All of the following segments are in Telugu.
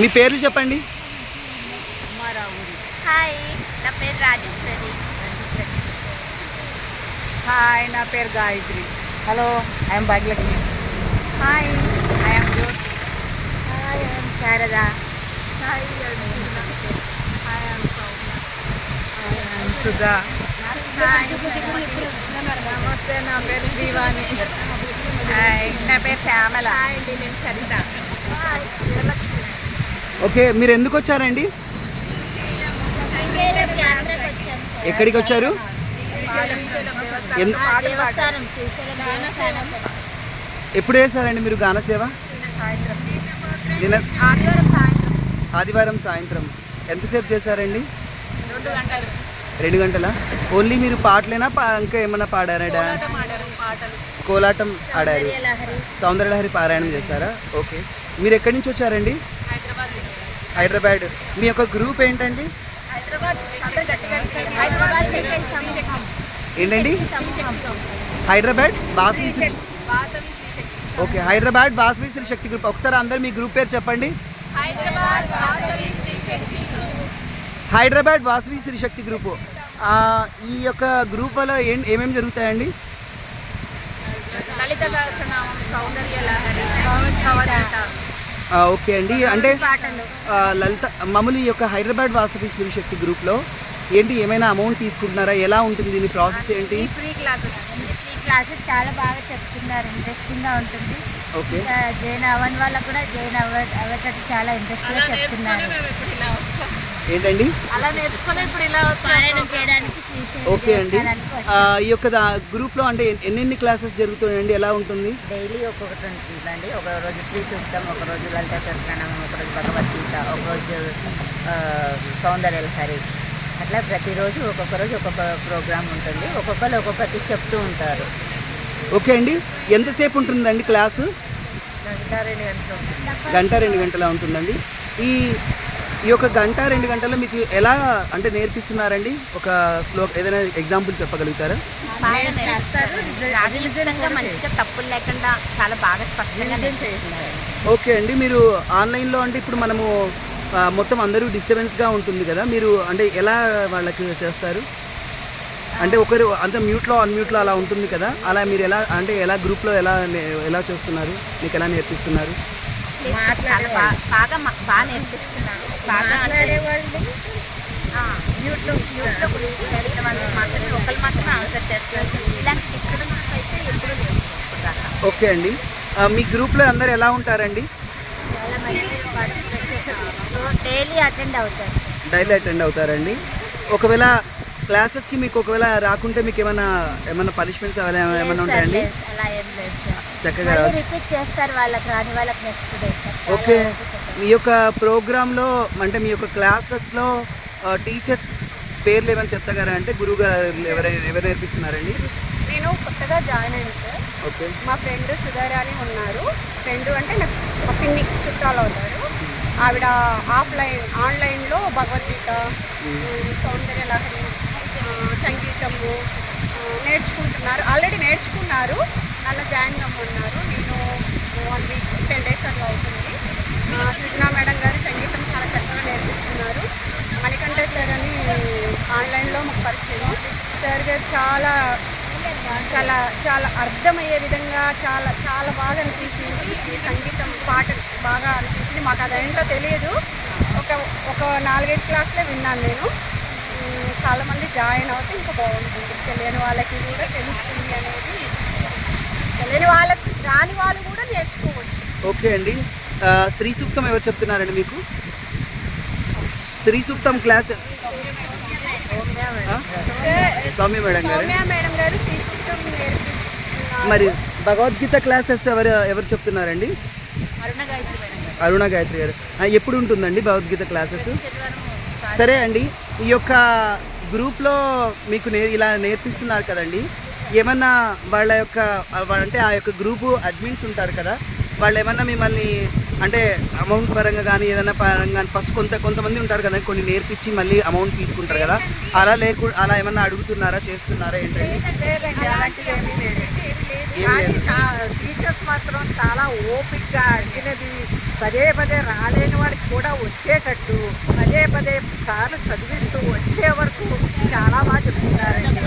మీ పేర్లు చెప్పండి. హాయ్ నా పేరు రాజేశ్వరి. హాయ్ నా పేరు Gayatri. Hello I'm Bhagyalakshmi. Hi. I'm Jyothi. Hi I'm Sharada. Hi I'm Sudha. నమస్తే నా పేరు శ్రీవాణి. హాయ్ నా పేరు శ్యామల. హాయ్ అండి నేను సరిత. ఓకే మీరు ఎందుకు వచ్చారండి? ఎక్కడికి వచ్చారు? ఎప్పుడు వేశారండి మీరు గాన సేవ? ఆదివారం సాయంత్రం. ఎంతసేపు చేశారండి? రెండు గంటల? ఓన్లీ మీరు పాటలేనా? పా- ఇంకా ఏమైనా పాడారా కోలాటం ఆడారు. సౌందర్యలహరి పారాయణం చేస్తారా ఓకే. మీరు ఎక్కడి నుంచి వచ్చారండి? హైదరాబాద్. మీ యొక్క గ్రూప్ ఏంటండి? ఏంటండి? హైదరాబాద్ బాసవి శ్రీ వాసవి ఓకే హైదరాబాద్ బాసవి శ్రీ శక్తి గ్రూప్ ఒకసారి అందరు మీ గ్రూప్ పేరు చెప్పండి. హైదరాబాద్ వాసవి వాసవి శ్రీ శక్తి గ్రూప్ ఈ యొక్క గ్రూప్ వల్ల ఏమేమి జరుగుతాయండి? సౌందర్య ఓకే అండి. అంటే లలిత మామూలు ఈ యొక్క హైదరాబాద్ వాసవి శ్రీ శక్తి గ్రూప్లో ఏంటి ఏమైనా అమౌంట్ తీసుకుంటున్నారా? ఎలా ఉంటుంది దీని ప్రాసెస్ ఏంటి? ఫ్రీ క్లాసెస్ ఈ క్లాసెస్ చాలా బాగా చెప్తున్నారు. ఇంట్రెస్టింగ్గా ఉంటుంది. ఓకే. జైన్ అవ్వని వాళ్ళకు కూడా జైన్ అవ్వ అవ్వేటట్టు చాలా ఇంట్రెస్ట్గా అలా చెప్తున్నారు. ఏంటండి? అలా నేర్చుకుని ఇప్పుడు ఇలా చేయడానికి ఓకే అండి. ఈ యొక్క గ్రూప్లో అంటే ఎన్నెన్ని క్లాసెస్ జరుగుతాయండి ఎలా ఉంటుంది? డైలీ ఒక్కొక్కటి ఉంటుందండి. ఒక రోజు శ్రీ సూక్తం ఒక రోజు లలిత సహస్రనామం ఒక రోజు భగవద్గీత ఒక రోజు ఆ, సౌందర్య లహరి అట్లా ప్రతిరోజు ఒక్కొక్క రోజు ఒక్కొక్క ప్రోగ్రామ్ ఉంటుంది. ఒక్కొక్కరు ఒక్కొక్కటి చెప్తూ ఉంటారు. ఓకే అండి. ఎంతసేపు ఉంటుందండి క్లాసు? గంట రెండు గంటల ఉంటుందండి. ఈ ఈ యొక్క గంట రెండు గంటల్లో మీకు ఎలా అంటే నేర్పిస్తున్నారండి? ఒక స్లో ఏదైనా ఎగ్జాంపుల్ చెప్పగలుగుతారా? బాగా నేర్పిస్తారు మంచిగా తప్పులు లేకుండా చాలా బాగా స్పష్టంగా నేర్పిస్తున్నారు. ఓకే అండి. మీరు ఆన్లైన్లో అంటే ఇప్పుడు మనము ఆ, మొత్తం అందరూ డిస్టర్బెన్స్గా ఉంటుంది కదా. మీరు అంటే ఎలా వాళ్ళకి చేస్తారు? అంటే ఒకరు అంత మ్యూట్లో అన్మ్యూట్లో అలా ఉంటుంది కదా. అలా మీరు ఎలా అంటే ఎలా గ్రూప్లో ఎలా నే- ఎలా చేస్తున్నారు? మీకు ఎలా నేర్పిస్తున్నారు. చాలా బా- బాగా మ- బాగా నేర్పిస్తున్నారు. బాగా మ్యూట్లో మ్యూట్లో గురించి వేరే వాళ్ళు మాట్లాడి మాత్రమే ఆన్సర్ చేస్తారు. ఇలాంటి డిస్టర్బెన్సెస్ అయితే ఎప్పుడు దాకా ఓకే అండి. మీ గ్రూప్లో అందరు ఎలా ఉంటారండి? డైలీ అటెండ్ అవుతారు. డైలీ అటెండ్ అవుతారండి. ఒకవేళ క్లాసెస్కి మీకు ఒకవేళ రాకుంటే మీకు ఏమైనా ఏమైనా పనిష్మెంట్స్ ఏమైనా ఏమైనా ఉంటాయండి? చక్కగా. రిపీట్ చేస్తారు వాళ్ళకి రాని వాళ్ళకి నెక్స్ట్ డే ఓకే. మీ యొక్క ప్రోగ్రాంలో అంటే మీ యొక్క క్లాసెస్లో టీచర్స్ పేర్లు ఏమైనా చెప్తారా? అంటే గురువు గారు ఎవరు ఎవరు నేర్పిస్తున్నారండి? నేను కొత్తగా జాయిన్ అయ్యాను సార్ ఓకే. మా ఫ్రెండ్ సుధారాణి ఉన్నారు. ఫ్రెండ్ అంటే నాకు మా పిన్ని చుట్టాలు అవుతారు. ఆవిడ ఆఫ్లైన్ ఆన్లైన్లో భగవద్గీత ఉమ్, సౌందర్య లహరి సిస్టము నేర్చుకుంటున్నారు. ఆల్రెడీ నేర్చుకున్నారు. నన్ను జాయిన్ కమ్మన్నారు నేను వన్ వీక్ టెన్ డేస్ అట్లా అవుతుంది. సృజనా మేడం గారు సంగీతం చాలా చక్కగా నేర్పిస్తున్నారు. మణికంఠ సార్ అని ఆన్లైన్లో మాకు పరిచయం. సార్ గారు చాలా చాలా చాలా అర్థమయ్యే విధంగా చాలా చాలా బాగా అనిపించింది. ఈ సంగీతం పాట బాగా అనిపించింది. మాకు అది ఏంటో తెలియదు. ఒక ఒక నాలుగైదు క్లాస్లో విన్నాను నేను. చాలామంది జాయిన్ అవుతే ఇంకా బాగుంటుంది. తెలియని వాళ్ళకి కూడా తెలుస్తుంది అనేది తెలియని వాళ్ళకి రాని వాళ్ళు కూడా నేర్చుకోవచ్చు. ఓకే అండి. స్త్రీ సూక్తం ఎవరు చెప్తున్నారండి మీకు? స్త్రీ సూక్తం క్లాస్? సౌమ్య మేడం గారు? మేడం గారు మరి భగవద్గీత క్లాసెస్ ఎవరు ఎవరు చెప్తున్నారండి? అరుణ గాయత్రి గారు. ఎప్పుడు ఉంటుందండి భగవద్గీత క్లాసెస్? సరే అండి. ఈ యొక్క గ్రూప్లో మీకు నే ఇలా నేర్పిస్తున్నారు కదండి. ఏమన్నా వాళ్ళ యొక్క అంటే ఆ యొక్క గ్రూపు అడ్మిన్స్ ఉంటారు కదా వాళ్ళు ఏమన్నా మిమ్మల్ని అంటే అమౌంట్ పరంగా కానీ ఏదైనా పరంగా కానీ ఫస్ట్ కొంత కొంతమంది ఉంటారు కదా కొన్ని నేర్పించి మళ్ళీ అమౌంట్ తీసుకుంటారు కదా. అలా లేకుండా అలా ఏమన్నా అడుగుతున్నారా చేస్తున్నారా ఏంటంటే కానీ టీచర్స్ మాత్రం చాలా ఓపిక్గా అడిగినది పదే పదే రాలేని వాడికి కూడా వచ్చేటట్టు పదే పదే సార్లు చదివిస్తూ వచ్చే వరకు చాలా బాగా చెప్తున్నారండి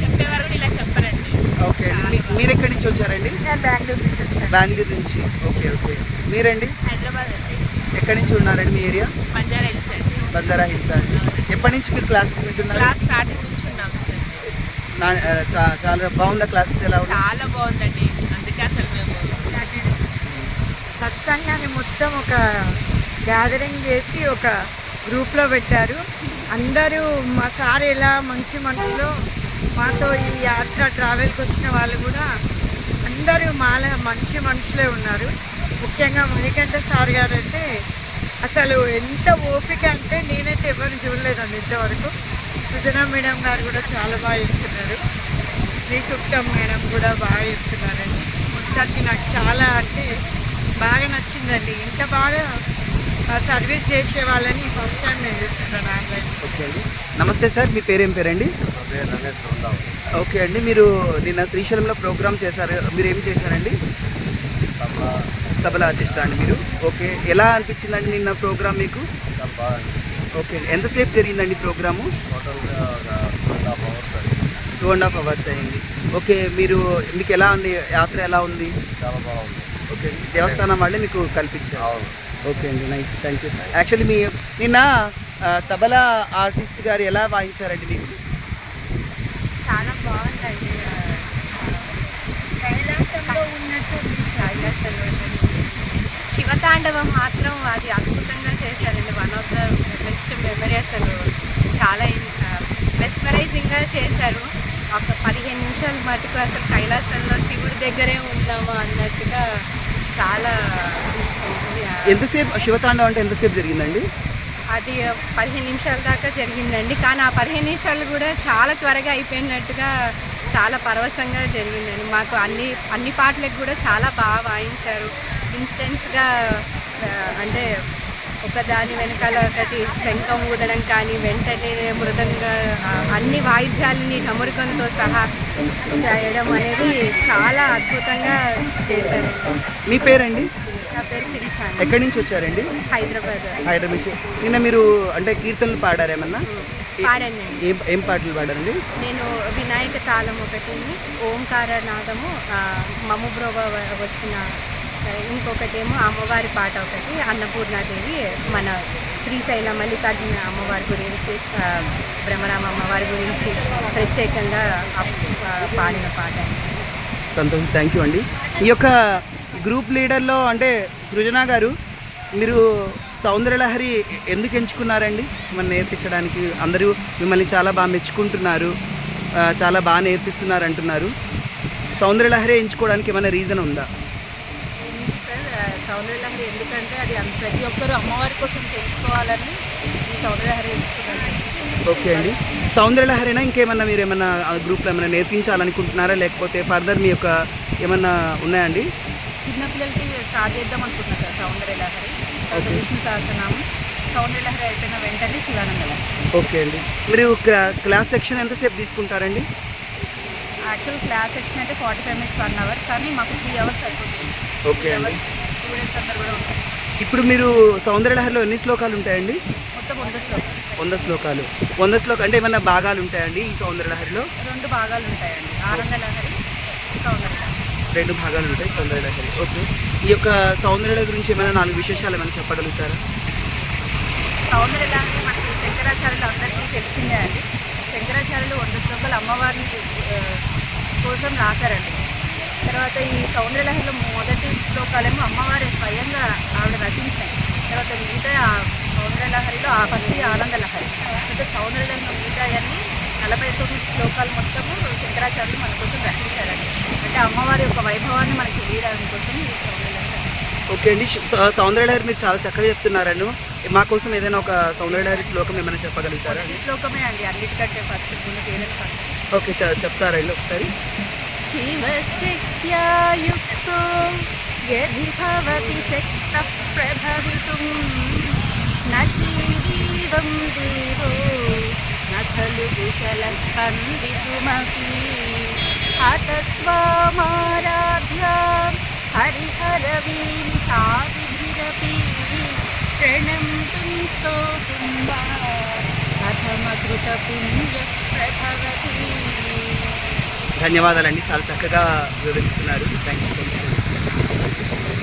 చెప్పే వరకు ఇలా చెప్పరండి ఓకే అండి మీ- మీరు ఎక్కడి నుంచి వచ్చారండి నేను బెంగళూరు నుంచి వచ్చాను బెంగళూరు నుంచి. Okay okay. మీరండి? హైదరాబాద్ అండి. ఎక్కడి నుంచి ఉన్నారండి మీ ఏరియా? బంజారా హిల్స్ అండి. బంజారా హిల్స్ అండి. ఎప్పటి నుంచి మీరు క్లాసెస్ వింటున్నారు? క్లాస్ స్టార్టింగ్ నుంచి ఉన్నాం సార్. చాలా బాగుందా క్లాసెస్? ఎలా ఉంది చాలా బాగుందండి. అందుకే అసలు మేము సత్సంగాన్ని మొత్తం ఒక గ్యాదరింగ్ చేసి ఒక గ్రూప్లో పెట్టారు. అందరూ మా సార్ ఎలా మంచి మనసులో మాతో ఈ యాత్ర ట్రావెల్కి వచ్చిన వాళ్ళు కూడా అందరూ మాల మంచి మనుషులే ఉన్నారు. ముఖ్యంగా మణికంఠ సార్ గారు అంటే అసలు ఎంత ఓపిక అంటే నేనైతే ఎవరిని చూడలేదండి ఇంతవరకు. సుజనా మేడం గారు కూడా చాలా బాగా చెప్తున్నారు. శ్రీ సుక్తం మేడం కూడా బాగా చెప్తున్నారండి. మొత్తానికి నాకు చాలా అంటే బాగా నచ్చిందండి. ఇంత బాగా సర్వీస్ చేసే వాళ్ళని ఫస్ట్ టైం నేను చూస్తున్నాను ఆన్లైన్ ఓకే అండి. నమస్తే సార్ మీ పేరేం పేరండి? ఓకే అండి మీరు నిన్న శ్రీశైలంలో ప్రోగ్రామ్ చేశారు మీరు ఏం చేశారండి? తబలా. ఆర్టిస్ట్ అండి మీరు? ఓకే ఎలా అనిపించిందండి నిన్న ప్రోగ్రామ్ మీకు? ఓకే అండి ఎంతసేపు జరిగిందండి programme? Two and half hours అయింది. ఓకే మీరు మీకు ఎలా ఉంది? యాత్ర ఎలా ఉంది? చాలా బాగుంది. ఓకే దేవస్థానం వాళ్ళే మీకు కల్పించారు. అవును. ఓకే అండి నైస్ థ్యాంక్ యూ యాక్చువల్లీ మీ నిన్న తబలా ఆర్టిస్ట్ గారు ఎలా వాయించారండి మీకు? చాలా బాగుందండి. కైలాసంలో ఉన్నట్టు కైలాసంలో శివతాండవం మాత్రం అది అద్భుతంగా చేశారండి. One of the best memory అసలు. చాలా మెస్మరైజింగ్గా చేశారు. ఒక పదిహేను నిమిషాలు మటుకు అసలు కైలాసంలో శివుడి దగ్గరే ఉందాము అన్నట్టుగా చాలా ఎంతసేపు శివతాండవం అంటే ఎంతసేపు జరిగిందండి? అది పదిహేను నిమిషాల దాకా జరిగిందండి. కానీ ఆ పదిహేను నిమిషాలు కూడా చాలా త్వరగా అయిపోయినట్టుగా చాలా పరవశంగా జరిగిందండి. మాకు అన్ని అన్ని పాటలకు కూడా చాలా బాగా వాయించారు. ఇన్స్టెంట్స్గా అంటే ఒక దాని వెనకాల ఒకటి శంఖం ఊదడం కానీ వెంటనే మృదంగా అన్ని వాయిద్యాలని డమరుకంతో సహా చేయడం అనేది చాలా అద్భుతంగా చేశారు. మీ పేరండి? నా పేరు శిరీష అండి. ఎక్కడి నుంచి వచ్చారండి? హైదరాబాద్. హైదరాబాద్ నుంచి. నిన్న మీరు అంటే కీర్తనలు పాడారేమన్నా ఏ- పాడానండి. ఏం ఏం పాటలు పాడారండి? నేను వినాయక తాళం ఒకటి ఓంకార నాదము మమ్ముబ్రోవ వచ్చిన ఇంకొకటేమో అమ్మవారి పాట ఒకటి అన్నపూర్ణాదేవి మన శ్రీశైల మల్లికార్జున అమ్మవారి గురించి బ్రహ్మరామ అమ్మవారి గురించి ప్రత్యేకంగా పాడిన పాట. సంతోషం థ్యాంక్ యూ అండి. ఈ యొక్క గ్రూప్ లీడర్లో అంటే సృజన గారు మీరు సౌందర్యలహరి ఎందుకు ఎంచుకున్నారండి? మిమ్మల్ని నేర్పించడానికి అందరూ మిమ్మల్ని చాలా బాగా మెచ్చుకుంటున్నారు చాలా బాగా నేర్పిస్తున్నారు అంటున్నారు. సౌందర్యలహరి ఎంచుకోవడానికి ఏమైనా రీజన్ ఉందా? సౌందర్యలహరి ఎందుకంటే అది అంత- ప్రతి ఒక్కరూ అమ్మవారి కోసం తెలుసుకోవాలని ఈ సౌందర్యలహరి ఎంచుకున్నాను ఓకే అండి. సౌందర్యలహరినా ఇంకేమన్నా మీరు ఏమన్నా గ్రూప్లో ఏమైనా నేర్పించాలనుకుంటున్నారా? లేకపోతే ఫర్దర్ మీ యొక్క ఏమన్నా ఉన్నాయండి చిన్నపిల్లలకి స్టార్ట్ చేద్దాం అనుకుంటున్నా సార్ సౌందర్యలహరి. విష్ణు సహస్రనామం. సౌందర్యలహరి అయిపోయిన వెంటనే శివానందలహరి ఓకే అండి. మీరు క్లా- క్లాస్ సెక్షన్ ఎంతసేపు తీసుకుంటారండి? యాక్చువల్ క్లాస్ సెక్షన్ అయితే forty five minutes one hour కానీ మాకు త్రీ అవర్స్ అయిపోతుంది. ఓకే అండి. స్టూడెంట్స్ అందరు కూడా ఉంటారు ఇప్పుడు మీరు సౌందర్యలహరిలో ఎన్ని శ్లోకాలు ఉంటాయండి? మొత్తం వంద శ్లోకాలు. వంద శ్లోకాలు. వంద శ్లోకాలు అంటే ఏమన్నా భాగాలు ఉంటాయండి ఈ సౌందర్యలహరిలో? రెండు భాగాలు ఉంటాయండి. ఆనందలహరి సౌందర్యలహరి. రెండు భాగాలు ఉంటాయి సౌందర్యలహరి. ఓకే. ఈ యొక్క సౌందర్యలహరి గురించి ఏమైనా నాలుగు విశేషాలు ఏమైనా చెప్పగలుగుతారా? సౌందర్యలహరి మనకి శంకరాచార్యులు అందరికీ తెలిసిందే అండి. శంకరాచార్యులు వంద శ్లోకాలు అమ్మవారిని కోసం రాశారండి. తర్వాత ఈ సౌందర్యలహరిలో మొదటి శ్లోకాలేమో అమ్మవారి స్వయంగా ఆవిడ రచించాయి. తర్వాత మిగతా ఆ సౌందర్యలహరిలో ఆ ఫస్ట్ ఆనందలహరి. అంటే సౌందర్యలహరిలో మిగతా అన్ని నలభై తొమ్మిది శ్లోకాలు మొత్తము శంకరాచార్యులు మన కోసం రచించారండి. అంటే అమ్మవారి యొక్క వైభవాన్ని మనకి తెలియడానికి కోసం ఈ సౌందర్యలహరి. ఓకే అండి. సౌందర్యలహరి మీరు చాలా చక్కగా చెప్తున్నారను మా కోసం ఏదైనా ఒక సౌందర్యలహరి శ్లోకం ఏమైనా చెప్పగలుగుతారా? శ్లోకమే అండి. అన్నిటికంటే ఫస్ట్ ముందు ఫస్ట్ ఓకే చెప్తారా ఒకసారి. शिवशक्त्या युक्तो यदि भवति शक्तः प्रभवितुं न चेदीवं देवो न खलु कुशलस्पन्दितुमपि हतस्त्वामाराध्यां हरिहरवींशादिभिरपि प्रणन्तुं स्तोतुं वा कथमकृतपुण्यः प्रभवति ధన్యవాదాలండి. చాలా చక్కగా వివరిస్తున్నారు. Thank you